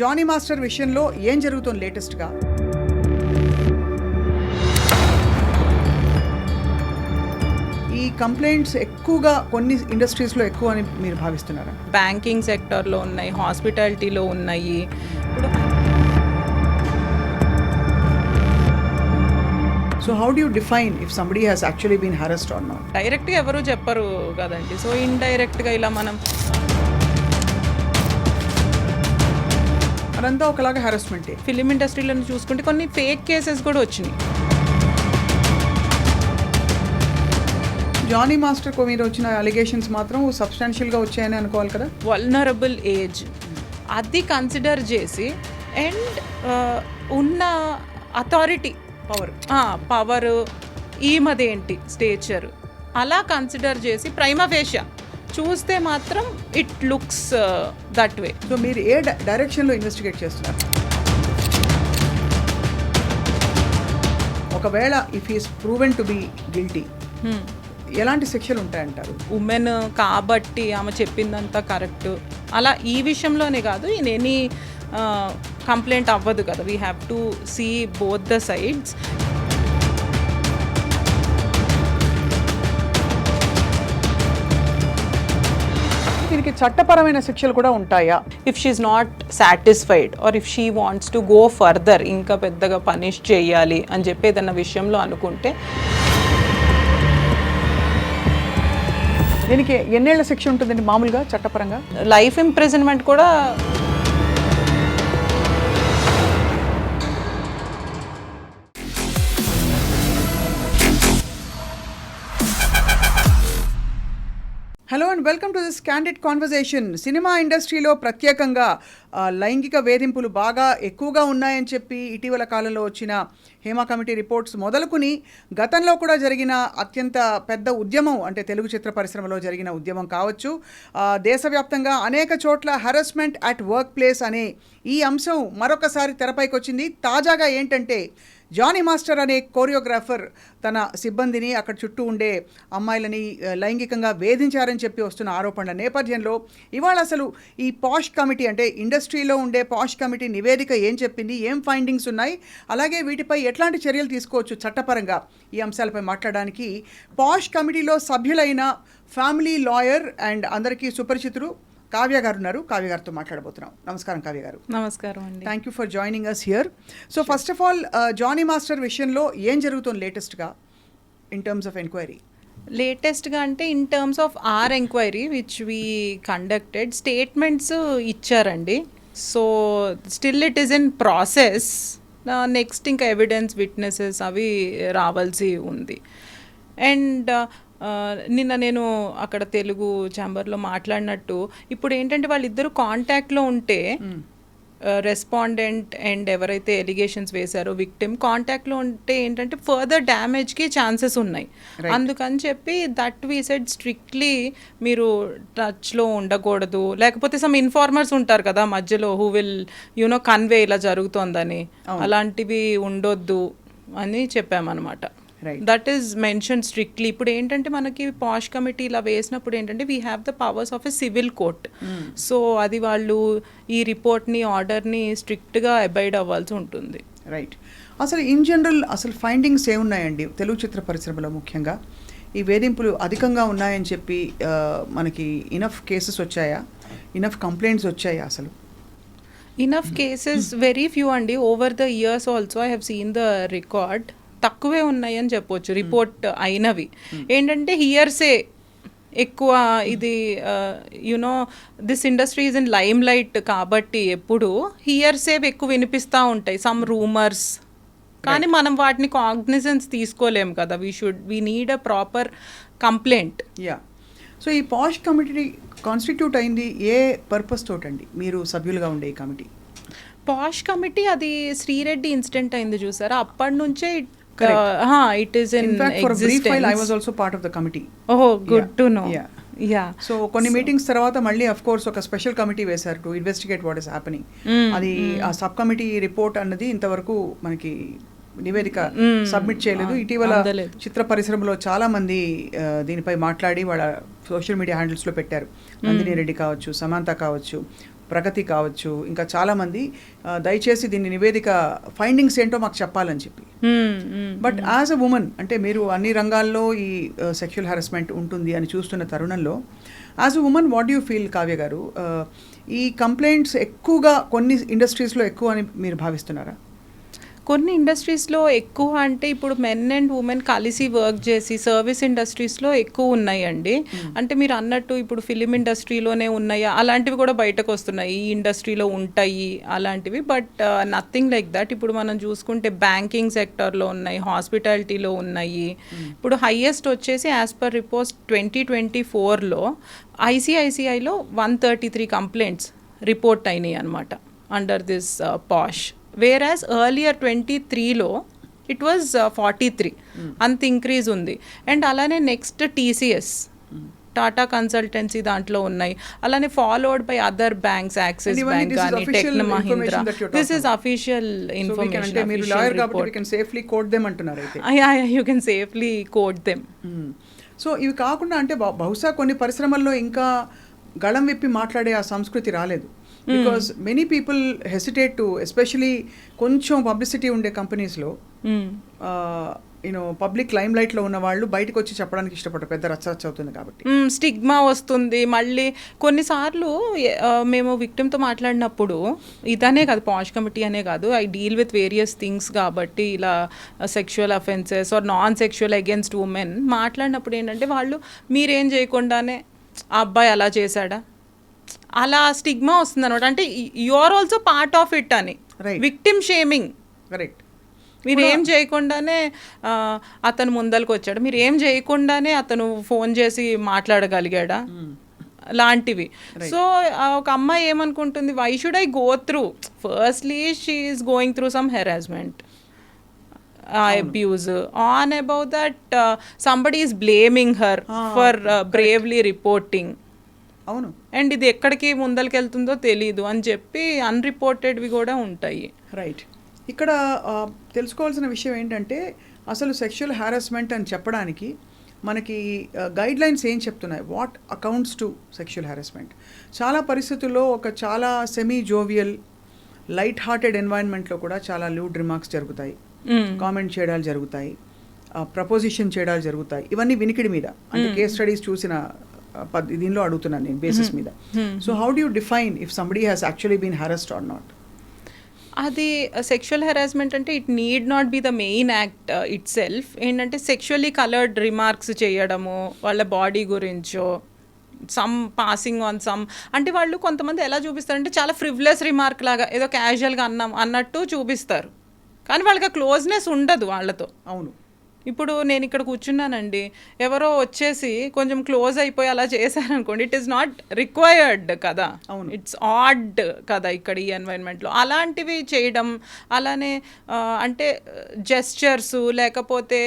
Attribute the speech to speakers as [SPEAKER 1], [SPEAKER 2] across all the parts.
[SPEAKER 1] Johnny master విషయంలో ఏం జరుగుతుంది లేటెస్ట్గా? ఈ కంప్లైంట్స్ ఎక్కువగా కొన్ని ఇండస్ట్రీస్లో ఎక్కువ అని మీరు భావిస్తున్నారా?
[SPEAKER 2] బ్యాంకింగ్ సెక్టర్లో ఉన్నాయి హాస్పిటాలిటీలో ఉన్నాయి.
[SPEAKER 1] So how do define if somebody has actually been harassed or not
[SPEAKER 2] డైరెక్ట్గా ఎవరు చెప్పరు కదండి. సో ఇండైరెక్ట్గా ఇలా మనం
[SPEAKER 1] అదంతా ఒకలాగా హెరాస్మెంటే
[SPEAKER 2] ఫిలిం ఇండస్ట్రీలో చూసుకుంటే కొన్ని ఫేక్ కేసెస్ కూడా వచ్చినాయి.
[SPEAKER 1] జానీ మాస్టర్ కో మీద వచ్చిన అలిగేషన్స్ మాత్రం సబ్స్టాన్షియల్గా వచ్చాయని అనుకోవాలి కదా?
[SPEAKER 2] వల్నరబుల్ ఏజ్ అది కన్సిడర్ చేసి అండ్ uh, ఉన్న అథారిటీ
[SPEAKER 1] పవర్
[SPEAKER 2] పవర్ ఈ మదేంటి స్టేచర్ అలా కన్సిడర్ చేసి ప్రైమఫేషియా చూస్తే మాత్రం it looks that way
[SPEAKER 1] so మీరు ఏ డైరెక్షన్లో ఇన్వెస్టిగేట్ చేస్తున్నారు? ఒకవేళ if is proven to be guilty ఎలాంటి శిక్షలు ఉంటాయంటారు?
[SPEAKER 2] ఉమెన్ కాబట్టి ఆమె చెప్పిందంతా కరెక్ట్ అలా ఈ విషయంలోనే కాదు ఇన్ ఎనీ కంప్లైంట్ అవ్వదు కదా. We have to see both the sides
[SPEAKER 1] దీనికి చట్టపరమైన శిక్షలు కూడా ఉంటాయా?
[SPEAKER 2] If she's not satisfied or if she wants to go further ఇంకా పెద్దగా పనిష్ చేయాలి అని చెప్పి ఏదన్నా విషయంలో అనుకుంటే.
[SPEAKER 1] దీనికి ఎన్నేళ్ళ శిక్ష ఉంటుందండి మామూలుగా చట్టపరంగా?
[SPEAKER 2] లైఫ్ ఇంప్రిజన్మెంట్ కూడా
[SPEAKER 1] to this candid conversation cinema ఇండస్ట్రీలో ప్రత్యేకంగా లైంగిక వేధింపులు బాగా ఎక్కువగా ఉన్నాయని చెప్పి ఇటీవల కాలంలో వచ్చిన హేమా కమిటీ రిపోర్ట్స్ మొదలుకుని గతంలో కూడా జరిగిన అత్యంత పెద్ద ఉద్యమం అంటే తెలుగు చిత్ర పరిశ్రమలో జరిగిన ఉద్యమం కావచ్చు దేశవ్యాప్తంగా అనేక చోట్ల హెరస్మెంట్ అట్ వర్క్ ప్లేస్ అనే ఈ అంశం మరొకసారి తెరపైకి వచ్చింది తాజాగా ఏంటంటే జానీ మాస్టర్ అనే కోరియోగ్రాఫర్ తన సిబ్బందిని అక్కడ చుట్టూ ఉండే అమ్మాయిలని లైంగికంగా వేధించారని చెప్పి వస్తున్న ఆరోపణల నేపథ్యంలో ఇవాళ అసలు ఈ పాష్ కమిటీ అంటే ఇండస్ట్రీలో ఉండే పాష్ కమిటీ నివేదిక ఏం చెప్పింది ఏం ఫైండింగ్స్ ఉన్నాయి అలాగే వీటిపై ఎట్లాంటి చర్యలు తీసుకోవచ్చు చట్టపరంగా ఈ అంశాలపై మాట్లాడడానికి పాష్ కమిటీలో సభ్యులైన ఫ్యామిలీ లాయర్ అండ్ అందరికీ సుపరిచితులు కావ్య గారు ఉన్నారు కావ్య గారితో మాట్లాడబోతున్నాం. నమస్కారం కావ్య గారు.
[SPEAKER 2] నమస్కారం అండి.
[SPEAKER 1] Thank you for joining us here so first of all Jani master విషయంలో ఏం జరుగుతుంది లేటెస్ట్గా ఇన్ టర్మ్స్ ఆఫ్ ఎంక్వైరీ
[SPEAKER 2] లేటెస్ట్గా అంటే in terms of our enquiry which we conducted statements ఇచ్చారండి. So still it is in process next ఇంకా evidence witnesses అవి రావాల్సి ఉంది. అండ్ నిన్న నేను అక్కడ తెలుగు ఛాంబర్లో మాట్లాడినట్టు ఇప్పుడు ఏంటంటే వాళ్ళిద్దరు కాంటాక్ట్లో ఉంటే రెస్పాండెంట్ అండ్ ఎవరైతే ఎలిగేషన్స్ వేశారో విక్టిమ్ కాంటాక్ట్లో ఉంటే ఏంటంటే ఫర్దర్ డ్యామేజ్కి ఛాన్సెస్ ఉన్నాయి. అందుకని చెప్పి దట్ వీ సెడ్ స్ట్రిక్ట్లీ మీరు టచ్లో ఉండకూడదు. లేకపోతే సమ్ ఇన్ఫార్మర్స్ ఉంటారు కదా మధ్యలో హూ విల్ యునో కన్వే ఇలా జరుగుతోందని. అలాంటివి ఉండొద్దు అని చెప్పామన్నమాట. దట్ ఈస్ మెన్షన్ స్ట్రిక్ట్లీ ఇప్పుడు ఏంటంటే మనకి పాష్ కమిటీ ఇలా వేసినప్పుడు ఏంటంటే we have the powers of a civil court so అది వాళ్ళు ఈ రిపోర్ట్ని ఆర్డర్ని స్ట్రిక్ట్గా అబైడ్ అవ్వాల్సి ఉంటుంది.
[SPEAKER 1] రైట్ అసలు ఇన్ జనరల్ అసలు ఫైండింగ్స్ ఏమున్నాయండి? తెలుగు చిత్ర పరిశ్రమలో ముఖ్యంగా. ఈ వేధింపులు అధికంగా ఉన్నాయని చెప్పి మనకి ఇనఫ్ కేసెస్ వచ్చాయా? ఇనఫ్ కంప్లైంట్స్ వచ్చాయా అసలు?
[SPEAKER 2] ఇనఫ్ కేసెస్ వెరీ ఫ్యూ అండి. Over the years also I have seen the record తక్కువే ఉన్నాయి అని చెప్పొచ్చు రిపోర్ట్ అయినవి. ఏంటంటే హియర్సే ఎక్కువ ఇది you know this industry is in limelight కాబట్టి ఎప్పుడు హియర్సే ఎక్కువ వినిపిస్తూ ఉంటాయి. సమ్ రూమర్స్ కానీ మనం వాటిని కాగ్నిజెన్స్ తీసుకోలేము కదా. We should we need a proper complaint
[SPEAKER 1] yeah so ఈ పాష్ కమిటీ కాన్స్టిట్యూట్ అయింది ఏ పర్పస్ తోటండి మీరు సభ్యులుగా ఉండే ఈ కమిటీ
[SPEAKER 2] పాష్ కమిటీ అది శ్రీరెడ్డి ఇన్సిడెంట్ అయింది చూసారా? అప్పటి నుంచే it is in
[SPEAKER 1] in fact for brief while I was also part of the committee
[SPEAKER 2] ఓహో good to know
[SPEAKER 1] Yeah.
[SPEAKER 2] Yeah
[SPEAKER 1] so కొన్ని మీటింగ్స్ తర్వాత మళ్ళీ అఫ్ కోర్స్ ఒక స్పెషల్ కమిటీ వేశారు to investigate what is happening అది ఆ sub committee report అన్నది ఇంతవరకు మనకి నివేదిక సబ్మిట్ చేయలేదు. ఇటీవల
[SPEAKER 2] అందలేదు.
[SPEAKER 1] చిత్ర పరిశ్రమలో చాలా మంది ఆ, దీనిపై మాట్లాడి వాళ్ళ సోషల్ మీడియా హ్యాండిల్స్లో పెట్టారు. నందిని రెడ్డి కావచ్చు సమాంత కావచ్చు ప్రగతి కావచ్చు. ఇంకా చాలామంది దయచేసి దీన్ని నివేదిక ఫైండింగ్స్ ఏంటో మాకు చెప్పాలని చెప్పి. బట్ యాజ్ అ ఉమెన్ అంటే మీరు అన్ని రంగాల్లో ఈ సెక్షువల్ హెరాస్మెంట్ ఉంటుంది అని చూస్తున్న తరుణంలో as a women what you feel Kavya గారు? ఈ కంప్లైంట్స్ ఎక్కువగా కొన్ని ఇండస్ట్రీస్లో ఎక్కువ అని మీరు భావిస్తున్నారా?
[SPEAKER 2] కొన్ని ఇండస్ట్రీస్లో ఎక్కువ అంటే ఇప్పుడు మెన్ అండ్ ఉమెన్ కలిసి వర్క్ చేసి సర్వీస్ ఇండస్ట్రీస్లో ఎక్కువ ఉన్నాయండి. అంటే మీరు అన్నట్టు ఇప్పుడు ఫిలిం ఇండస్ట్రీలోనే ఉన్నాయా. అలాంటివి కూడా బయటకు వస్తున్నాయి. ఈ ఇండస్ట్రీలో ఉంటాయి అలాంటివి. బట్ నథింగ్ లైక్ దట్ ఇప్పుడు మనం చూసుకుంటే బ్యాంకింగ్ సెక్టర్లో ఉన్నాయి హాస్పిటాలిటీలో ఉన్నాయి. ఇప్పుడు హైయెస్ట్ వచ్చేసి as per reports twenty twenty ఫోర్లో ఐసిఐసిఐలో one thirty three complaints report అయినాయి అనమాట under this POSH where as earlier twenty త్రీలో ఇట్ వాజ్ ఫార్టీ త్రీ అంత ఇంక్రీజ్ ఉంది. అండ్ అలానే నెక్స్ట్ టీసీఎస్ టాటా కన్సల్టెన్సీ దాంట్లో ఉన్నాయి. అలానే followed by other banks Axis bank కానీ టెక్న Mahindra this is official information you can safely quote them
[SPEAKER 1] so ఇవి కాకుండా అంటే బహు- బహుశా కొన్ని పరిశ్రమల్లో ఇంకా గళం విప్పి మాట్లాడే ఆ సంస్కృతి రాలేదు. Because many people hesitate to especially కొంచెం పబ్లిసిటీ ఉండే కంపెనీస్లో యూనో పబ్లిక్ లైమ్ లైట్లో ఉన్న వాళ్ళు బయటకు వచ్చి చెప్పడానికి ఇష్టపడరు పెద్ద రచ్చ రచ్చ అవుతుంది కాబట్టి.
[SPEAKER 2] స్టిగ్మా వస్తుంది. మళ్ళీ కొన్నిసార్లు ఆ, మేము విక్టిమ్తో మాట్లాడినప్పుడు ఇదనే కాదు పాష్ కమిటీ అనే కాదు I deal with various things కాబట్టి ఇలా sexual offences or non sexual against women మాట్లాడినప్పుడు ఏంటంటే వాళ్ళు మీరేం చేయకుండానే ఆ అబ్బాయి అలా చేశాడా? అలా స్టిగ్మా వస్తుంది అనమాట అంటే you are also part of it అని. విక్టిమ్ షేమింగ్
[SPEAKER 1] కరెక్ట్
[SPEAKER 2] మీరు ఏం చేయకుండానే అతను ముందరకు వచ్చాడు. మీరు ఏం చేయకుండానే అతను ఫోన్ చేసి మాట్లాడగలిగాడా? లాంటివి. సో ఒక అమ్మాయి ఏమనుకుంటుంది? Why should I go through firstly she's going through some harassment abuse on about that somebody is blaming her for bravely reporting
[SPEAKER 1] అవును.
[SPEAKER 2] అండ్ ఇది ఎక్కడికి ముందరికి వెళ్తుందో తెలీదు అని చెప్పి అన్రిపోర్టెడ్వి కూడా ఉంటాయి.
[SPEAKER 1] రైట్ ఇక్కడ తెలుసుకోవాల్సిన విషయం ఏంటంటే అసలు సెక్షువల్ హారాస్మెంట్ అని చెప్పడానికి మనకి గైడ్ లైన్స్ ఏం చెప్తున్నాయి? What amounts to sexual harassment చాలా పరిస్థితుల్లో ఒక చాలా సెమీ జోవియల్ లైట్ హార్టెడ్ ఎన్వైరన్మెంట్లో కూడా చాలా లూడ్ రిమార్క్స్ జరుగుతాయి. కామెంట్ చేయడాలు జరుగుతాయి. ప్రపోజిషన్ చేయడాలు జరుగుతాయి. ఇవన్నీ వినికిడి మీద. అంటే కేస్ స్టడీస్ చూసిన దీనిలో అడుగుతున్నాను నేను బేసిస్ మీద. So how do define if somebody has actually been harassed or not
[SPEAKER 2] అది సెక్షువల్ హెరాస్మెంట్ అంటే it need not be the main act it self ఏంటంటే సెక్షువల్లీ కలర్డ్ రిమార్క్స్ చేయడము వాళ్ళ బాడీ గురించో సమ్ పాసింగ్ ఆన్ సమ్ అంటే వాళ్ళు కొంతమంది ఎలా చూపిస్తారంటే చాలా ఫ్రివ్లెస్ రిమార్క్ లాగా ఏదో క్యాజువల్గా అన్నాం అన్నట్టు చూపిస్తారు. కానీ వాళ్ళకి ఆ క్లోజ్నెస్ ఉండదు వాళ్ళతో.
[SPEAKER 1] అవును.
[SPEAKER 2] ఇప్పుడు నేను ఇక్కడ కూర్చున్నానండి. ఎవరో వచ్చేసి కొంచెం క్లోజ్ అయిపోయి అలా చేశారనుకోండి. ఇట్ ఈస్ నాట్ రిక్వైర్డ్ కదా.
[SPEAKER 1] అవును.
[SPEAKER 2] ఇట్స్ ఆడ్ కదా ఇక్కడ ఈ ఎన్వైరన్మెంట్లో అలాంటివి చేయడం అలానే అంటే జెస్చర్స్ లేకపోతే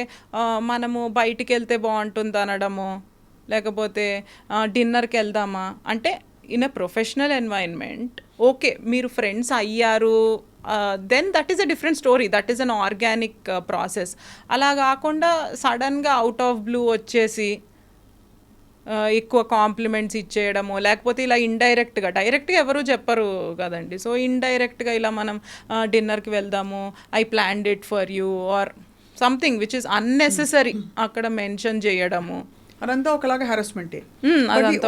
[SPEAKER 2] మనము బయటికి వెళ్తే బాగుంటుంది అనడము లేకపోతే డిన్నర్కి వెళ్దామా? అంటే in a professional environment okay మీరు ఫ్రెండ్స్ అయ్యారు then that is a different story that is an organic process అలా కాకుండా సడన్గా అవుట్ ఆఫ్ బ్లూ వచ్చేసి ఆ, ఎక్కువ కాంప్లిమెంట్స్ ఇచ్చేయడము లేకపోతే ఇలా ఇండైరెక్ట్గా డైరెక్ట్గా ఎవరు చెప్పరు కదండి. సో ఇండైరెక్ట్గా ఇలా మనం డిన్నర్కి వెళ్దాము I planned it for you or something which is unnecessary అక్కడ మెన్షన్ చేయడము.
[SPEAKER 1] అదంతా ఒకలాగా హెరాస్మెంటే
[SPEAKER 2] Hmm,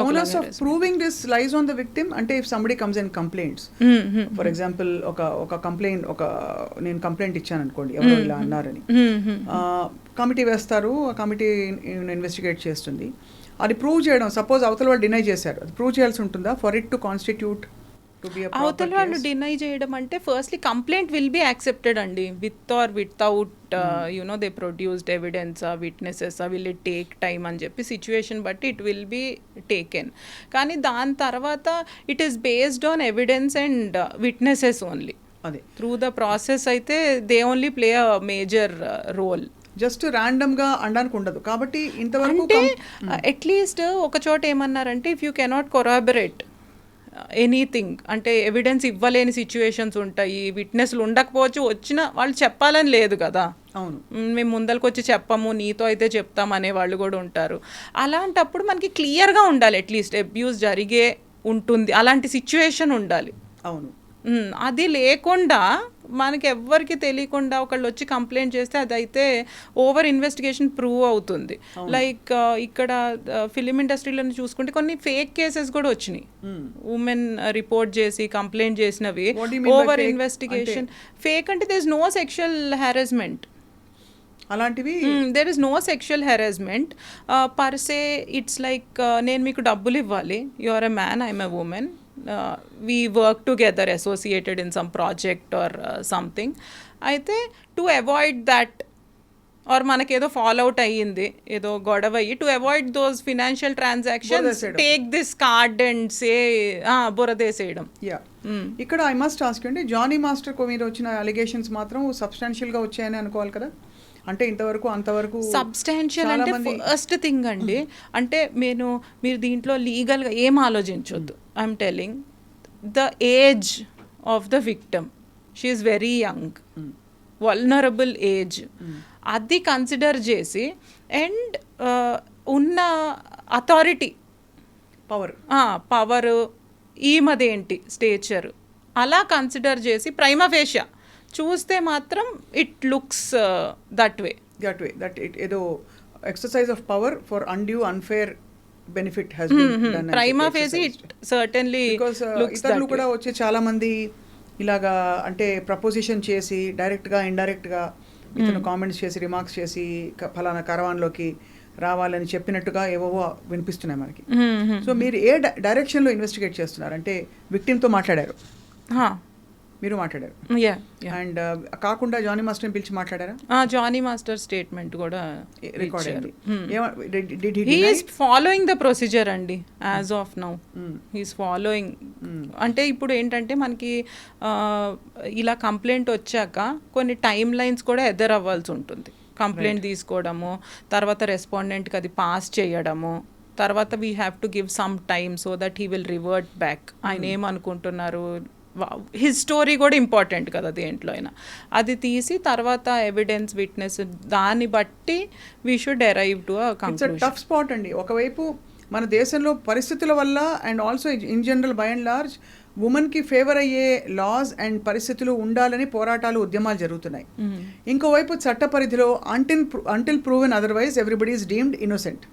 [SPEAKER 1] onus of proving this lies on the victim అంటే if somebody comes in complaints
[SPEAKER 2] Hmm, hmm.
[SPEAKER 1] For example ఒక ఒక కంప్లైంట్ ఒక నేను కంప్లైంట్ ఇచ్చాను అనుకోండి ఎవరో ఇలా అన్నారని.
[SPEAKER 2] Hmm, hmm.
[SPEAKER 1] కమిటీ వేస్తారు ఆ కమిటీ ఇన్వెస్టిగేట్ చేస్తుంది. అది ప్రూవ్ చేయడం సపోజ్ అవతల వాళ్ళు డినై చేశారు అది ప్రూవ్ చేయాల్సి ఉంటుందా? For it to constitute to be
[SPEAKER 2] అవతల వాళ్ళు డినై చేయడం అంటే firstly complaint will be accepted అండి. With or without you know they produced evidence witnesses will it take time అని చెప్పి సిచ్యువేషన్ బట్టి ఇట్ విల్ బి టేకెన్ కానీ దాని తర్వాత it is based on evidence and witnesses only
[SPEAKER 1] అదే.
[SPEAKER 2] Through the process అయితే they only play a major role
[SPEAKER 1] just ర్యాండమ్గా అనడానికి ఉండదు. కాబట్టి ఇంతవరకు
[SPEAKER 2] అంటే అట్లీస్ట్ ఒక చోట ఏమన్నారంటే if you cannot corroborate anything అంటే ఎవిడెన్స్ ఇవ్వలేని సిచ్యువేషన్స్ ఉంటాయి. విట్నెస్లు ఉండకపోవచ్చు వచ్చిన వాళ్ళు చెప్పాలని లేదు కదా.
[SPEAKER 1] అవును.
[SPEAKER 2] మేము ముందరికి వచ్చి చెప్పము నీతో అయితే చెప్తాం అనే వాళ్ళు కూడా ఉంటారు. అలాంటప్పుడు మనకి క్లియర్గా ఉండాలి అట్లీస్ట్ అబ్యూస్ జరిగే ఉంటుంది అలాంటి సిచ్యువేషన్ ఉండాలి.
[SPEAKER 1] అవును.
[SPEAKER 2] అది లేకుండా మనకి ఎవ్వరికి తెలియకుండా ఒకళ్ళు వచ్చి కంప్లైంట్ చేస్తే అదైతే ఓవర్ ఇన్వెస్టిగేషన్ ప్రూవ్ అవుతుంది. లైక్ ఇక్కడ ఫిలిం ఇండస్ట్రీలో చూసుకుంటే కొన్ని ఫేక్ కేసెస్ కూడా వచ్చినాయి. ఉమెన్ రిపోర్ట్ చేసి కంప్లైంట్ చేసినవి ఓవర్? ఇన్వెస్టిగేషన్. ఫేక్ అంటే there is no sexual harassment
[SPEAKER 1] అలాంటివి
[SPEAKER 2] there is no sexual harassment per se it's like నేను మీకు డబ్బులు ఇవ్వాలి. You are a man I'm a women we work together associated in some project or something అయితే to avoid that or మనకేదో fall out అయ్యింది ఏదో గొడవ అయ్యి to avoid those financial transactions. Take this card and say బురదేసేయడం.
[SPEAKER 1] Yeah ఇక్కడ I must ask అండి Jani master మీద వచ్చిన అలిగేషన్స్ మాత్రం substantial గా వచ్చాయని అనుకోవాలి కదా? అంటే ఇంతవరకు అంతవరకు
[SPEAKER 2] సబ్స్టాన్షియల్ అంటే ఫస్ట్ థింగ్ అండి అంటే నేను మీరు దీంట్లో లీగల్గా ఏం ఆలోచించొద్దు. I'm telling the age of the victim she's very young vulnerable age అది కన్సిడర్ చేసి అండ్ ఉన్న అథారిటీ
[SPEAKER 1] పవర్
[SPEAKER 2] పవర్ ఈమదేంటి స్టేచర్ అలా కన్సిడర్ చేసి ప్రైమఫేషియా చూస్తే మాత్రం it looks that way
[SPEAKER 1] that way that it ఏదో exercise of power for undue unfair benefit has
[SPEAKER 2] prima facie certainly
[SPEAKER 1] ఇతరులు కూడా వచ్చి చాలా మంది ఇలాగా అంటే ప్రపోజిషన్ చేసి డైరెక్ట్గా ఇండైరెక్ట్గా ఇతను కామెంట్స్ చేసి రిమార్క్స్ చేసి ఫలానా కరవాన్లోకి రావాలని చెప్పినట్టుగా ఏవో వినిపిస్తున్నాయి మనకి. సో మీరు ఏ డైరెక్షన్లో ఇన్వెస్టిగేట్ చేస్తున్నారు? అంటే victim తో మాట్లాడారు. మీరు మాట్లాడారు.
[SPEAKER 2] యా
[SPEAKER 1] అండ్ కాకుండా జానీ మాస్టర్ని పిలిచి మాట్లాడారా?
[SPEAKER 2] జానీ మాస్టర్ స్టేట్మెంట్ కూడా
[SPEAKER 1] రికార్డ్. అయింది.
[SPEAKER 2] ఈస్ ఫాలోయింగ్ ద ప్రొసీజర్ అండి as of now. He's following అంటే ఇప్పుడు ఏంటంటే మనకి ఇలా కంప్లైంట్ వచ్చాక కొన్ని టైం లైన్స్ కూడా ఎదర్ అవ్వాల్సి ఉంటుంది. కంప్లైంట్ తీసుకోవడము తర్వాత రెస్పాండెంట్కి అది పాస్ చేయడము తర్వాత we have to give some time so that he will revert back ఆయన ఏమనుకుంటున్నారు? హిస్ స్టోరీ కూడా ఇంపార్టెంట్ కదా దేంట్లో అయినా. అది తీసి తర్వాత ఎవిడెన్స్ విట్నెస్ దాన్ని బట్టి we should arrive to
[SPEAKER 1] tough spot అండి. ఒకవైపు మన దేశంలో పరిస్థితుల వల్ల and also in general by and large ఉమెన్కి ఫేవర్ అయ్యే లాస్ అండ్ పరిస్థితులు ఉండాలని పోరాటాలు ఉద్యమాలు జరుగుతున్నాయి. ఇంకోవైపు చట్ట పరిధిలో until until proven otherwise everybody is deemed innocent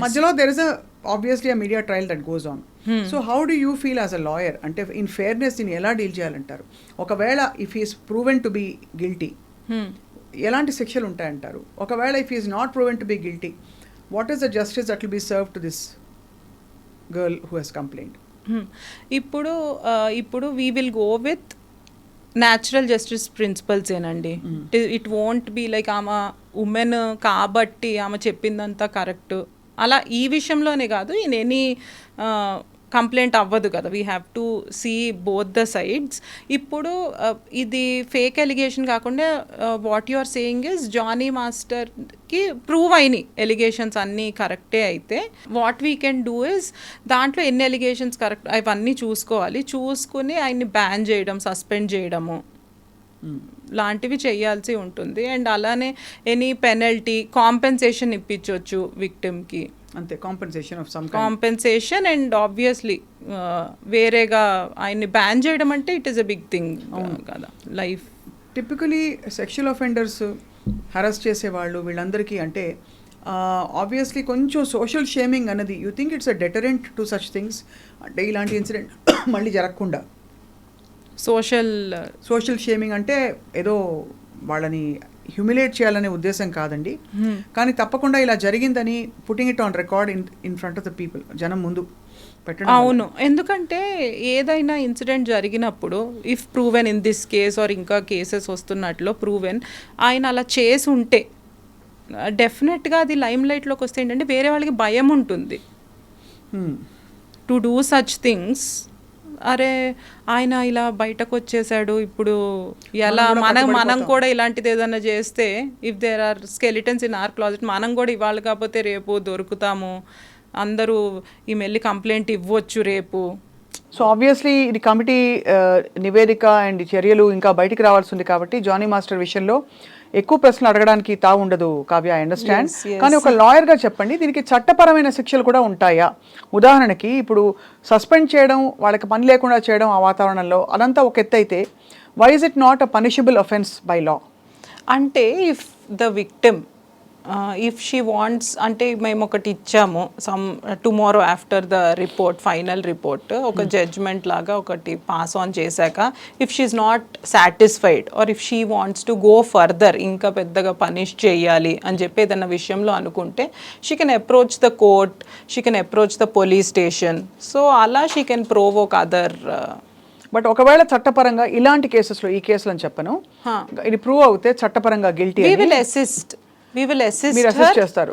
[SPEAKER 1] మధ్యలో there is a obviously a media trial that goes on so how do you feel as a lawyer అంటే ఇన్ ఫేర్నెస్ దీన్ని ఎలా డీల్ చేయాలంటారు? ఒకవేళ if is proven to be guilty ఎలాంటి శిక్షలు ఉంటాయంటారు? ఒకవేళ if is not proven to be guilty what is the justice that will be serve to this girl who has complaint
[SPEAKER 2] ఇప్పుడు ఆ, ఇప్పుడు we will go with natural justice principles ఏనండి. It won't be like ఆమె women కాబట్టి ఆమె చెప్పిందంతా correct అలా ఈ విషయంలోనే కాదు ఇన్ ఎనీ కంప్లైంట్ అవ్వదు కదా. We have to see both the sides ఇప్పుడు ఇది ఫేక్ ఎలిగేషన్ కాకుండా what you are saying is Jani మాస్టర్కి ప్రూవ్ అయినాయి. ఎలిగేషన్స్ అన్నీ కరెక్టే అయితే what we can do is దాంట్లో ఎన్ని ఎలిగేషన్స్ కరెక్ట్ అవన్నీ చూసుకోవాలి. చూసుకుని ఆయన్ని బ్యాన్ చేయడం సస్పెండ్ చేయడము. లాంటివి చేయాల్సి ఉంటుంది. అండ్ అలానే ఎనీ పెనల్టీ కాంపెన్సేషన్ ఇప్పించవచ్చు విక్టిమ్కి.
[SPEAKER 1] అంతే compensation of some
[SPEAKER 2] compensation and obviously వేరేగా ఆయన్ని బ్యాన్ చేయడం అంటే it is a big thing. కదా life.
[SPEAKER 1] Typically sexual offenders harass చేసేవాళ్ళు వీళ్ళందరికీ అంటే ఆబ్వియస్లీ కొంచెం సోషల్ షేమింగ్ అన్నది you think it's a deterrent to such things. అంటే ఇలాంటి ఇన్సిడెంట్ మళ్ళీ జరగకుండా.
[SPEAKER 2] సోషల్
[SPEAKER 1] సోషల్ షేమింగ్ అంటే ఏదో వాళ్ళని హ్యూమిలేట్ చేయాలనే ఉద్దేశం కాదండి కానీ తప్పకుండా ఇలా జరిగిందని putting it on record in in front of the people జనం ముందు పెట్టడం.
[SPEAKER 2] అవును ఎందుకంటే ఏదైనా ఇన్సిడెంట్ జరిగినప్పుడు if proven in this case or ఇంకా కేసెస్ వస్తున్నట్లు ప్రూవెన్ ఆయన అలా చేసి ఉంటే డెఫినెట్గా అది లైమ్ లైట్లోకి వస్తే ఏంటంటే వేరే వాళ్ళకి భయం ఉంటుంది. టు డూ సచ్ థింగ్స్ అరే ఆయన ఇలా బయటకు వచ్చేసాడు ఇప్పుడు ఎలా మనం మనం. కూడా ఇలాంటిది ఏదైనా చేస్తే if there are skeletons in our closet మనం కూడా ఇవాళ కాకపోతే రేపు దొరుకుతాము అందరూ ఈ మెల్లి కంప్లైంట్ ఇవ్వచ్చు రేపు
[SPEAKER 1] సో ఆబ్వియస్లీ ఇది కమిటీ నివేదిక అండ్ చర్యలు ఇంకా బయటికి రావాల్సి ఉంది కాబట్టి జానీ మాస్టర్ విషయంలో ఎక్కువ ప్రశ్నలు అడగడానికి తావు ఉండదు కావ్య ఐ అండర్స్టాండ్. కానీ ఒక లాయర్గా చెప్పండి దీనికి చట్టపరమైన శిక్షలు కూడా ఉంటాయా? ఉదాహరణకి ఇప్పుడు సస్పెండ్ చేయడం వాళ్ళకి పని లేకుండా చేయడం ఆ వాతావరణంలో అదంతా ఒక ఎత్తు అయితే why is it not a punishable offence by law
[SPEAKER 2] అంటే if the victim if she wants అంటే మేము ఒకటి ఇచ్చాము some tomorrow after the report final report ఒక జడ్జ్మెంట్ లాగా ఒకటి పాస్ ఆన్ చేశాక if she not satisfied or if she wants to go further ఇంకా పెద్దగా పనిష్ చేయాలి అని చెప్పి ఏదైనా విషయంలో అనుకుంటే she can approach the court she can approach the police station so అలా she can provoke other
[SPEAKER 1] but ఒకవేళ చట్టపరంగా ఇలాంటి కేసెస్లో ఈ కేసులు అని చెప్పను. ఇది ప్రూవ్ అవుతే చట్టపరంగా guilty
[SPEAKER 2] will assist we will
[SPEAKER 1] మీరు
[SPEAKER 2] అసిస్ట్
[SPEAKER 1] చేస్తారు.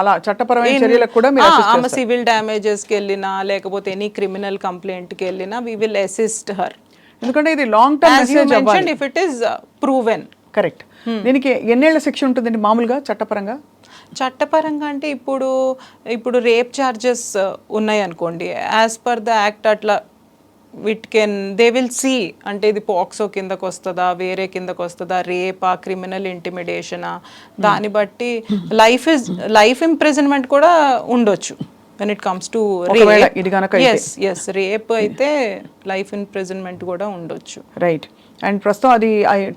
[SPEAKER 1] అలా చట్టపరమైన చర్యలకు కూడా మీరు
[SPEAKER 2] ఆమె. సివిల్ డ్యామేజెస్కి వెళ్ళినా లేకపోతే ఎనీ క్రిమినల్ కంప్లైంట్కి వెళ్ళినా వి విల్ అసిస్ట్ హర్
[SPEAKER 1] ఎందుకంటే ఇది లాంగ్ టర్మ్ మెసేజ్ అవ్వాలి.
[SPEAKER 2] If it is proven
[SPEAKER 1] correct దీనికి ఎన్నేళ్ళ శిక్ష ఉంటుందండి? మామూలుగా చట్టపరంగా?
[SPEAKER 2] చట్టపరంగా అంటే ఇప్పుడు ఇప్పుడు రేప్ ఛార్జెస్ ఉన్నాయి అనుకోండి. యాజ్ పర్ ద యాక్ట్ అట్లా with can they will see అంటే ఇది పాక్సో కిందకు వస్తుందా వేరే కిందకు వస్తుందా రేపా క్రిమినల్ ఇంటిమిడేషనా దాన్ని బట్టి లైఫ్ ఇస్ లైఫ్ ఇంప్రిజన్మెంట్ కూడా ఉండొచ్చు. When it comes to. Yes yes rape అయితే. లైఫ్ ఇంప్రిజన్మెంట్ కూడా ఉండొచ్చు.
[SPEAKER 1] రైట్ అండ్ ప్రస్తుతం అది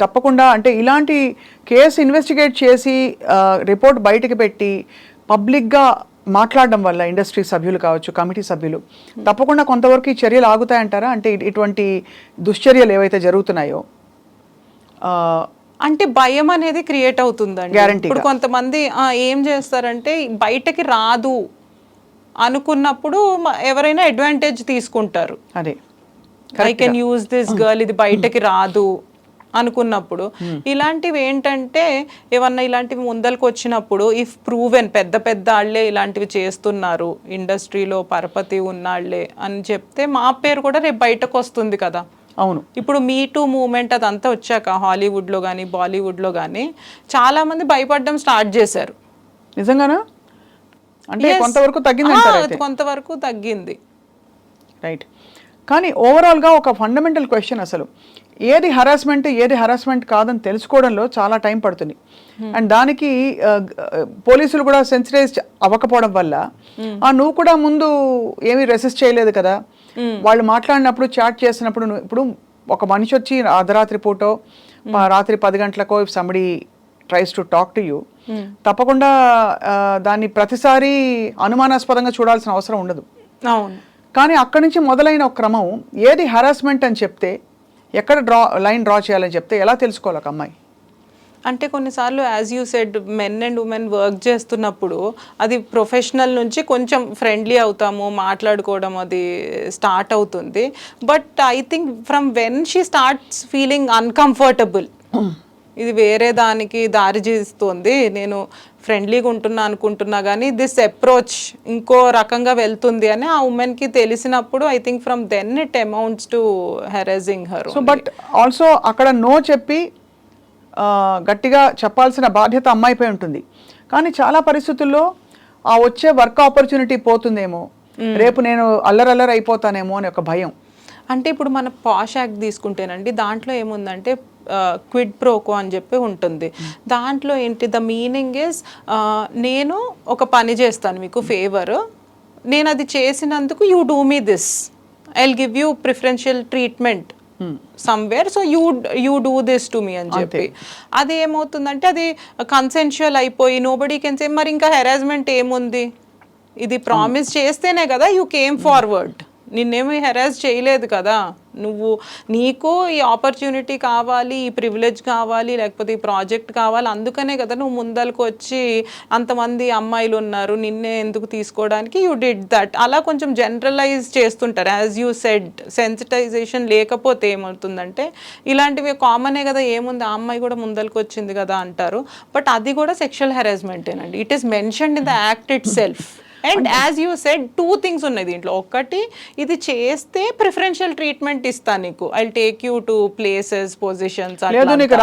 [SPEAKER 1] తప్పకుండా అంటే ఇలాంటి కేసు ఇన్వెస్టిగేట్ చేసి రిపోర్ట్ బయటకు పెట్టి పబ్లిక్గా మాట్లాడడం వల్ల ఇండస్ట్రీ సభ్యులు కావచ్చు కమిటీ సభ్యులు. తప్పకుండా కొంతవరకు ఈ చర్యలు ఆగుతాయంటారా? అంటే ఇటువంటి దుశ్చర్యలు ఏవైతే జరుగుతున్నాయో?
[SPEAKER 2] అంటే భయం అనేది క్రియేట్ అవుతుందండి. ఇప్పుడు కొంతమంది ఏం చేస్తారంటే బయటకి రాదు అనుకున్నప్పుడు ఎవరైనా అడ్వాంటేజ్ తీసుకుంటారు.
[SPEAKER 1] అదే.
[SPEAKER 2] I can use this girl ఇది బయటకి రాదు. అనుకున్నప్పుడు ఇలాంటివి ఏంటంటే ఏమన్నా ఇలాంటివి ముందలకు వచ్చినప్పుడు ఇఫ్ ప్రూవెన్ పెద్ద పెద్ద వాళ్ళే ఇలాంటివి చేస్తున్నారు ఇండస్ట్రీలో పరపతి ఉన్నాళ్ళే అని చెప్తే మా పేరు కూడా రేపు బయటకు వస్తుంది కదా.
[SPEAKER 1] అవును.
[SPEAKER 2] ఇప్పుడు మీ టూ మూమెంట్ అదంతా వచ్చాక హాలీవుడ్లో కానీ బాలీవుడ్లో కానీ చాలామంది భయపడడం స్టార్ట్ చేశారు.
[SPEAKER 1] నిజంగానా? అంటే. కొంతవరకు తగ్గింది
[SPEAKER 2] కొంతవరకు తగ్గింది.
[SPEAKER 1] రైట్ కానీ ఓవరాల్గా ఒక ఫండమెంటల్ క్వశ్చన్ అసలు. ఏది హరాస్మెంట్ ఏది హరాస్మెంట్ కాదని తెలుసుకోవడంలో చాలా టైం పడుతుంది. అండ్ దానికి పోలీసులు కూడా సెన్సిటైజ్ అవ్వకపోవడం వల్ల ఆ నువ్వు కూడా ముందు ఏమీ రెసిస్ట్ చేయలేదు కదా? వాళ్ళు మాట్లాడినప్పుడు చాట్ చేసినప్పుడు ఇప్పుడు ఒక మనిషి వచ్చి అర్ధరాత్రి పూటో రాత్రి పది గంటలకో if somebody tries to talk to you తప్పకుండా దాన్ని ప్రతిసారి అనుమానాస్పదంగా చూడాల్సిన అవసరం ఉండదు. కానీ అక్కడి నుంచి మొదలైన ఒక క్రమం ఏది హరాస్మెంట్ అని చెప్తే ఎక్కడ డ్రా లైన్ డ్రా చేయాలని చెప్తే ఎలా తెలుసుకోవాలి ఒక అమ్మాయి?
[SPEAKER 2] అంటే కొన్నిసార్లు as you said men and women work చేస్తున్నప్పుడు అది ప్రొఫెషనల్ నుంచి కొంచెం ఫ్రెండ్లీ అవుతాము మాట్లాడుకోవడం అది స్టార్ట్ అవుతుంది. But I think from when she starts feeling uncomfortable ఇది వేరే దానికి దారి చేస్తుంది నేను ఫ్రెండ్లీగా ఉంటున్నా అనుకుంటున్నా కానీ దిస్ అప్రోచ్ ఇంకో రకంగా వెళ్తుంది అని ఆ ఉమెన్కి తెలిసినప్పుడు I think from then it amounts to harassing her
[SPEAKER 1] so but also అక్కడ నో చెప్పి గట్టిగా చెప్పాల్సిన బాధ్యత అమ్మాయిపై ఉంటుంది. కానీ చాలా పరిస్థితుల్లో ఆ వచ్చే వర్క్ ఆపర్చునిటీ పోతుందేమో. రేపు నేను అల్లరల్లరి అయిపోతానేమో అని ఒక భయం.
[SPEAKER 2] అంటే ఇప్పుడు మన పాష్ యాక్ట్ తీసుకుంటేనండి దాంట్లో ఏముందంటే క్విడ్ ప్రోకో అని చెప్పి ఉంటుంది. దాంట్లో ఏంటి ద మీనింగ్ ఇస్ నేను ఒక పని చేస్తాను మీకు ఫేవర్ నేను అది చేసినందుకు you do me this I give you preferential treatment somewhere so you you do this to me అని చెప్పి. అది ఏమవుతుందంటే అది కన్సెన్షువల్ అయిపోయి నోబడీ కెన్ సే మరి ఇంకా హెరాస్మెంట్ ఏముంది? ఇది ప్రామిస్ చేస్తేనే కదా యూ కేమ్ ఫార్వర్డ్ నిన్నేమి హెరాస్ చేయలేదు కదా? నువ్వు నీకు ఈ ఆపర్చునిటీ కావాలి ఈ ప్రివిలేజ్ కావాలి లేకపోతే ఈ ప్రాజెక్ట్ కావాలి అందుకనే కదా నువ్వు ముందరకు వచ్చి అంతమంది అమ్మాయిలు ఉన్నారు నిన్నే ఎందుకు తీసుకోవడానికి? యూ డిడ్ దట్ అలా కొంచెం జనరలైజ్ చేస్తుంటారు. యాజ్ యూ సెడ్ సెన్సిటైజేషన్ లేకపోతే ఏమవుతుందంటే ఇలాంటివి కామనే కదా ఏముంది? ఆ అమ్మాయి కూడా ముందరకు వచ్చింది కదా అంటారు. బట్ అది కూడా sexual హెరాస్మెంటేనండి it is mentioned in the act itself and as you said two things ఉన్నాయి దీంట్లో. ఒకటి ఇది చేస్తే ప్రిఫరెన్షియల్ ట్రీట్మెంట్ ఇస్తా నీకు. I take you to places positions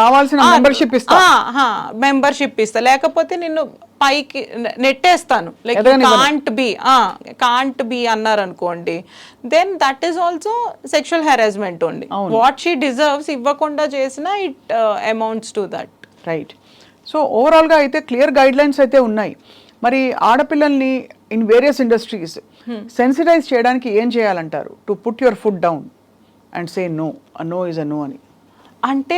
[SPEAKER 1] రావాల్సిన membership ఇస్తా.
[SPEAKER 2] మెంబర్షిప్ ఇస్తా. లేకపోతే నిన్ను పైకి నెట్టేస్తాను. Like. Can't be can't be అన్నారు అనుకోండి then that is also sexual harassment only what she deserves ఇవ్వకుండా చేసిన it amounts to that
[SPEAKER 1] right so ఓవరాల్గా అయితే క్లియర్ గైడ్ లైన్స్ అయితే ఉన్నాయి. మరి ఆడపిల్లల్ని ఇన్ వేరియస్ ఇండస్ట్రీస్ సెన్సిటైజ్ చేయడానికి ఏం చేయాలంటారు? To put your foot down and say no no is a no అని.
[SPEAKER 2] అంటే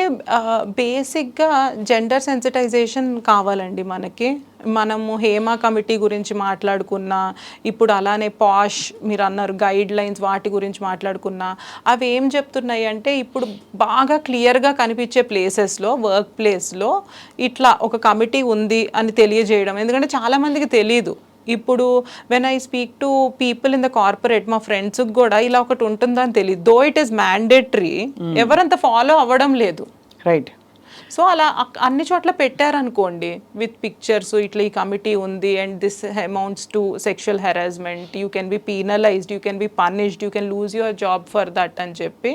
[SPEAKER 2] బేసిక్గా జెండర్ సెన్సిటైజేషన్ కావాలండి మనకి. మనము హేమా కమిటీ గురించి మాట్లాడుకున్నా ఇప్పుడు అలానే పాష్ మీరు అన్నారు గైడ్ లైన్స్ వాటి గురించి మాట్లాడుకున్నా అవి ఏం చెప్తున్నాయి అంటే ఇప్పుడు బాగా క్లియర్గా కనిపించే ప్లేసెస్లో వర్క్ ప్లేస్లో ఇట్లా ఒక కమిటీ ఉంది అని తెలియజేయడం. ఎందుకంటే చాలామందికి తెలియదు ఇప్పుడు when I speak to people in the corporate మా ఫ్రెండ్స్కి కూడా ఇలా ఒకటి ఉంటుందని తెలియదు దో ఇట్ ఈస్ మ్యాండేటరీ ఎవరంత ఫాలో అవ్వడం లేదు.
[SPEAKER 1] రైట్
[SPEAKER 2] సో అలా అన్ని చోట్ల పెట్టారనుకోండి విత్ పిక్చర్స్ ఇట్లా ఈ కమిటీ ఉంది and this amounts to sexual harassment you can be penalised you can be punished you can lose your job for that అని చెప్పి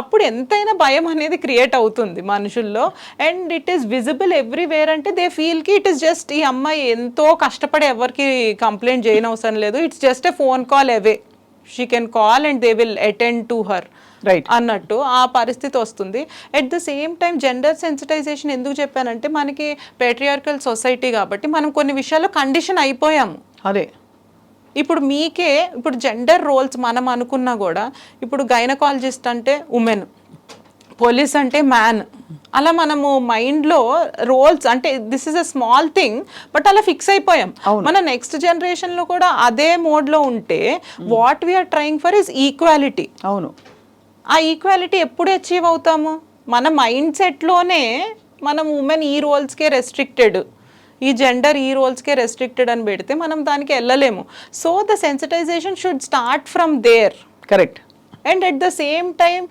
[SPEAKER 2] అప్పుడు ఎంతైనా భయం అనేది క్రియేట్ అవుతుంది మనుషుల్లో. And it is visible everywhere అంటే దే ఫీల్కి ఇట్ ఈస్ జస్ట్ ఈ అమ్మాయి ఎంతో కష్టపడి ఎవరికి కంప్లైంట్ చేయనవసరం లేదు it's just a phone call away she can call and they will attend to her అన్నట్టు ఆ పరిస్థితి వస్తుంది. At the same time gender sensitisation ఎందుకు చెప్పానంటే మనకి పేట్రియార్కల్ సొసైటీ కాబట్టి మనం కొన్ని విషయాల్లో కండిషన్ అయిపోయాము.
[SPEAKER 1] అదే.
[SPEAKER 2] ఇప్పుడు మీకే ఇప్పుడు జెండర్ రోల్స్ మనం అనుకున్నా కూడా ఇప్పుడు గైనకాలజిస్ట్ అంటే ఉమెన్ పోలీస్ అంటే మ్యాన్ అలా మనము మైండ్లో రోల్స్ అంటే this is a small thing but అలా ఫిక్స్ అయిపోయాం. మన నెక్స్ట్ జనరేషన్లో కూడా అదే మోడ్లో ఉంటే what we are trying for is equality
[SPEAKER 1] అవును.
[SPEAKER 2] ఆ ఈక్వాలిటీ ఎప్పుడు అచీవ్ అవుతాము? మన మైండ్ సెట్లోనే మనం ఉమెన్ ఈ రోల్స్కే రెస్ట్రిక్టెడ్ ఈ జెండర్ ఈ రోల్స్కే రెస్ట్రిక్టెడ్ అని పెడితే మనం దానికి వెళ్ళలేము. So the sensitisation should start from there
[SPEAKER 1] correct
[SPEAKER 2] and at the same time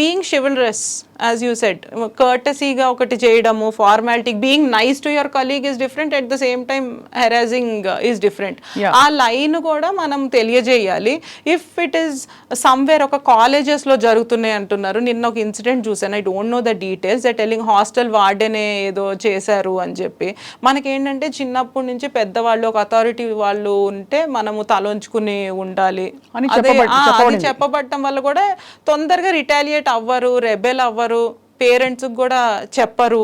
[SPEAKER 2] being chivalrous as you said కర్టసీగా ఒకటి చేయడము formality being nice to your colleague is different at the same time harassing is different. ఆ line కూడా మనం తెలియజేయాలి. If it is somewhere ఒక కాలేజెస్లో జరుగుతున్నాయి అంటున్నారు నిన్న ఒక ఇన్సిడెంట్ చూసాను I don't know the details that telling hostel వార్డెనే ఏదో చేశారు అని చెప్పి. మనకేంటంటే చిన్నప్పటి నుంచి పెద్దవాళ్ళు ఒక అథారిటీ వాళ్ళు ఉంటే మనము తలొంచుకుని ఉండాలి.
[SPEAKER 1] అని.
[SPEAKER 2] చెప్పబడటం వల్ల కూడా తొందరగా రిటాలియేట్ అవ్వరు రెబెల్ అవ్వరు. పేరెంట్స్ కూడా చెప్పరు.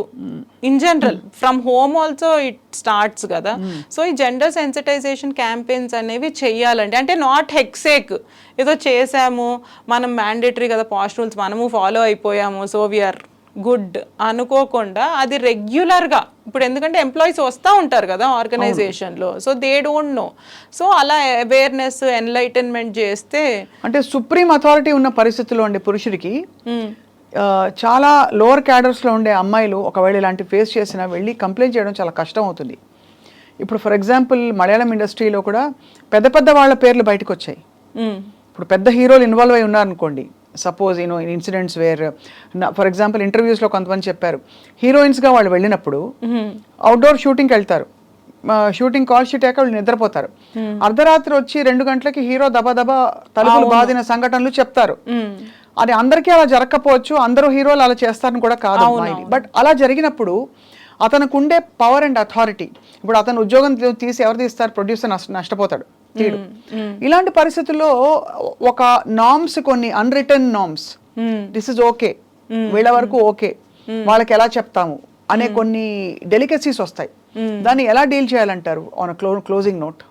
[SPEAKER 2] In general from home also it starts కదా. సో ఈ జెండర్ సెన్సిటైజేషన్ క్యాంపెయిన్స్ అనేవి చెయ్యాలండి. అంటే నాట్ హెక్సేక్ ఏదో చేసాము మనం మ్యాండేటరీ కదా పాస్ట్ రూల్స్ మనము ఫాలో అయిపోయాము సో వీఆర్ గుడ్ అనుకోకుండా అది రెగ్యులర్గా ఇప్పుడు ఎందుకంటే ఎంప్లాయీస్ వస్తూ ఉంటారు కదా ఆర్గనైజేషన్లో so they don't know so అలా అవేర్నెస్ ఎన్లైటన్మెంట్ చేస్తే
[SPEAKER 1] అంటే సుప్రీం అథారిటీ ఉన్న పరిస్థితుల్లో ఉండే పురుషుడికి ఆ, చాలా లోవర్ క్యాడర్స్లో ఉండే అమ్మాయిలు ఒకవేళ ఇలాంటి ఫేస్ చేసినా వెళ్ళి కంప్లైంట్ చేయడం చాలా కష్టం అవుతుంది. ఇప్పుడు ఫర్ ఎగ్జాంపుల్ మలయాళం ఇండస్ట్రీలో కూడా పెద్ద పెద్ద వాళ్ళ పేర్లు బయటకు వచ్చాయి. ఇప్పుడు పెద్ద హీరోలు ఇన్వాల్వ్ అయి ఉన్నారనుకోండి suppose you know in incidents where for example ఇంటర్వ్యూస్లో కొంతమంది చెప్పారు హీరోయిన్స్గా వాళ్ళు వెళ్ళినప్పుడు అవుట్డోర్ షూటింగ్కి వెళ్తారు షూటింగ్ కాల్ షీట్ అయ్యాక వాళ్ళు నిద్రపోతారు. అర్ధరాత్రి వచ్చి రెండు గంటలకి హీరో దబా దబా తలుపులు బాదిన సంఘటనలు చెప్తారు. అది అందరికీ అలా జరగకపోవచ్చు అందరూ హీరోలు అలా చేస్తారని కూడా కాదు బట్ అలా జరిగినప్పుడు అతనికి ఉండే పవర్ అండ్ అథారిటీ ఇప్పుడు అతను ఉద్యోగం తీసి ఎవరు తీస్తారు? ప్రొడ్యూసర్ నష్టపోతాడు. తీడు. ఇలాంటి పరిస్థితుల్లో ఒక నామ్స్ కొన్ని unwritten norms. This is okay వీళ్ళ వరకు ఓకే వాళ్ళకి ఎలా చెప్తాము? అనే కొన్ని డెలికసీస్ వస్తాయి. దాన్ని ఎలా డీల్ చేయాలంటారు ఆన్ క్లో క్లోజింగ్ నోట్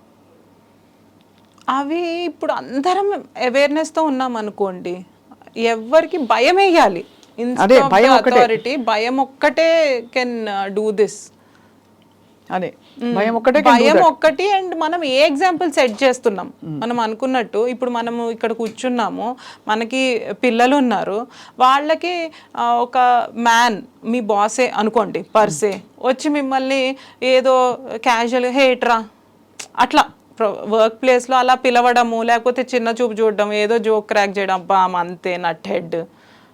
[SPEAKER 2] అవి ఇప్పుడు అందరం awareness తో ఉన్నాం అనుకోండి ఎవరికి భయం వేయాలి.
[SPEAKER 1] అదే, భయం ఒక్కటే.
[SPEAKER 2] అథారిటీ భయం ఒక్కటే కెన్ డూ దిస్
[SPEAKER 1] అదే. భయం ఒక్కటే
[SPEAKER 2] భయం. ఒక్కటి అండ్ మనం ఏ ఎగ్జాంపుల్ సెట్ చేస్తున్నాం? మనం అనుకున్నట్టు ఇప్పుడు మనము ఇక్కడ కూర్చున్నాము మనకి పిల్లలు ఉన్నారు వాళ్ళకి ఒక మ్యాన్ మీ బాసే అనుకోండి పర్సే వచ్చి మిమ్మల్ని ఏదో క్యాజువల్ హేట్రా అట్లా. వర్క్ ప్లేస్లో అలా పిలవడము లేకపోతే చిన్న చూపు చూడడం ఏదో జోక్ క్రాక్ చేయడం అబ్బా అంతే నట్ హెడ్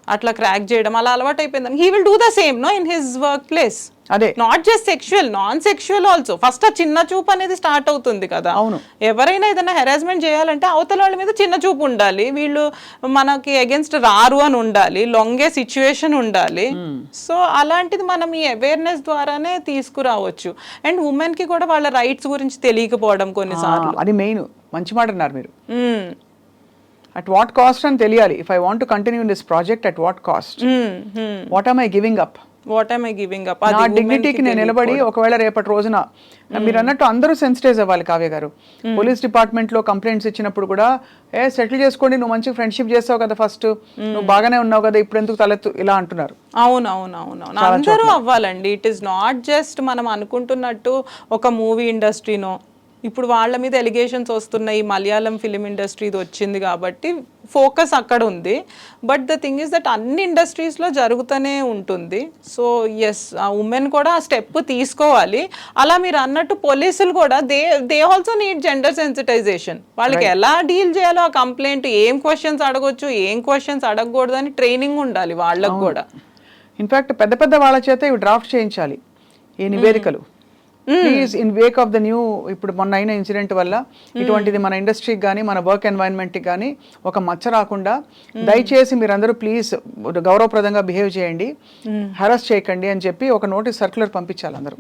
[SPEAKER 2] అట్లా క్రాక్ చేయడం అలా అలవాటు అయిపోయిందని he will do the same no in his workplace
[SPEAKER 1] అదే.
[SPEAKER 2] Not just sexual non sexual also first ఆ చిన్న చూపు అనేది స్టార్ట్ అవుతుంది కదా.
[SPEAKER 1] అవును.
[SPEAKER 2] ఎవరైనా ఏదైనా హెరాస్మెంట్ చేయాలంటే అవతల వాళ్ళ మీద చిన్న చూపు ఉండాలి. వీళ్ళు మనకి అగేన్స్ట్ రారు అని ఉండాలి. లొంగే సిచ్యువేషన్ ఉండాలి. సో అలాంటిది మనం ఈ అవేర్నెస్ ద్వారానే తీసుకురావచ్చు. అండ్ ఉమెన్కి కూడా వాళ్ళ రైట్స్ గురించి తెలియకపోవడం కొన్నిసార్లు.
[SPEAKER 1] అది మెయిన్ మంచి మాట అన్నారు మీరు.
[SPEAKER 2] మ్మ్.
[SPEAKER 1] అట్ వాట్ కాస్ట్ అని తెలియాలి. If I want continue this project at what cost. What am I giving up
[SPEAKER 2] what I giving up
[SPEAKER 1] నా డిగ్నిటీకి నేను నిలబడి ఒకవేళ రేపటి రోజున మీరు అన్నట్టు అందరూ సెన్సిటైజ్ అవ్వాలి కావ్య గారు. పోలీస్ డిపార్ట్మెంట్లో కంప్లైంట్స్ ఇచ్చినప్పుడు కూడా ఏ సెటిల్ చేసుకోండి నువ్వు మంచి ఫ్రెండ్షిప్ చేస్తావు కదా ఫస్ట్ నువ్వు బాగానే ఉన్నావు కదా ఇప్పుడు ఎందుకు తలెత్తు? ఇలా అంటున్నారు.
[SPEAKER 2] అవును అవును అవును అందరూ అవ్వాలండి. ఇట్ ఈస్ నాట్ జస్ట్ మనం అనుకుంటున్నట్టు ఒక మూవీ ఇండస్ట్రీనో ఇప్పుడు వాళ్ళ మీద ఎలిగేషన్స్ వస్తున్నాయి మలయాళం ఫిలిం ఇండస్ట్రీ ఇది వచ్చింది కాబట్టి ఫోకస్ అక్కడ ఉంది. But the thing is that అన్ని ఇండస్ట్రీస్లో జరుగుతూనే ఉంటుంది. సో ఎస్ ఆ ఉమెన్ కూడా ఆ స్టెప్ తీసుకోవాలి. అలా మీరు అన్నట్టు పోలీసులు కూడా they they also need gender sensitisation వాళ్ళకి ఎలా డీల్ చేయాలో ఆ కంప్లైంట్ ఏం క్వశ్చన్స్ అడగొచ్చు ఏం క్వశ్చన్స్ అడగకూడదు అని ట్రైనింగ్ ఉండాలి వాళ్ళకు కూడా.
[SPEAKER 1] ఇన్ఫాక్ట్ పెద్ద పెద్ద వాళ్ళ చేత ఇవి డ్రాఫ్ట్ చేయించాలి. ఈ నివేదికలు. Please in wake of the new ఇప్పుడు మొన్న అయిన ఇన్సిడెంట్ వల్ల ఇటువంటిది మన ఇండస్ట్రీకి కానీ మన వర్క్ ఎన్వైరన్మెంట్కి కానీ ఒక మచ్చ రాకుండా దయచేసి మీరందరూ ప్లీజ్ గౌరవప్రదంగా బిహేవ్ చేయండి. హెరాస్ చేయకండి అని చెప్పి ఒక నోటీస్ సర్క్యులర్ పంపించాలి అందరూ.